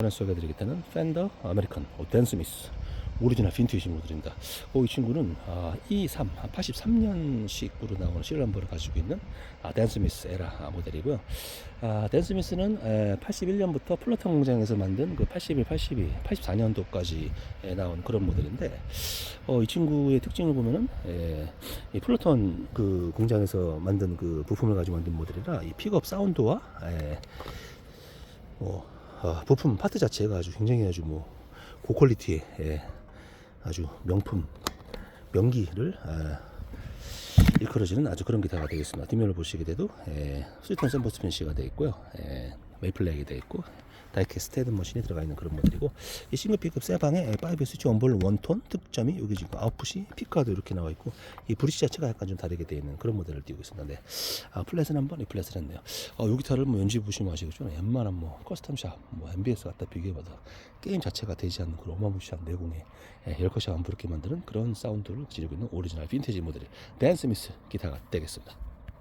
오늘 소개해드리겠다는 팬더 아메리칸 어, 댄스미스 오리지널 빈티지 모델입니다. 어, 이 친구는 아, E3 83년식으로 나오는 시리얼 넘버를 가지고 있는 아, 댄스미스 에라 모델이고요. 아, 댄스미스는 에, 81년부터 플러턴 공장에서 만든 그 81, 82, 84년도까지 나온 그런 모델인데 어, 이 친구의 특징을 보면은 에, 이 플러턴 그 공장에서 만든 그 부품을 가지고 만든 모델이라 이 픽업 사운드와 에, 뭐 아, 부품 파트 자체가 아주 굉장히 아주 뭐 고퀄리티의 예, 아주 명품 명기를 아, 일컬어지는 아주 그런 기타가 되겠습니다. 뒷면을 보시게 돼도 예, 스위턴 샘버스 펜시가 되어 있고요. 예, 메이플렉이 되어 있고 다이캐 스테드 머신이 들어가 있는 그런 모델이고 이 싱글 픽업 세방에 5 스위치 원볼 원톤 특점이 여기 지금 아웃풋이 피카도 이렇게 나와 있고 이 브릿지 자체가 약간 좀 다르게 되어 있는 그런 모델을 띄우고 있습니다. 네. 아, 플랫은 한번 리플랫을 했네요. 어, 요 기타를 뭐 연주 보시면 아시겠죠? 웬만한 뭐 커스텀샵, 뭐 MBS 갖다 비교해봐도 게임 자체가 되지 않는 그런 어마무시한 내공에 예, 열컷이 안 부럽게 만드는 그런 사운드를 지니고 있는 오리지널 빈티지 모델의 댄스미스 기타가 되겠습니다.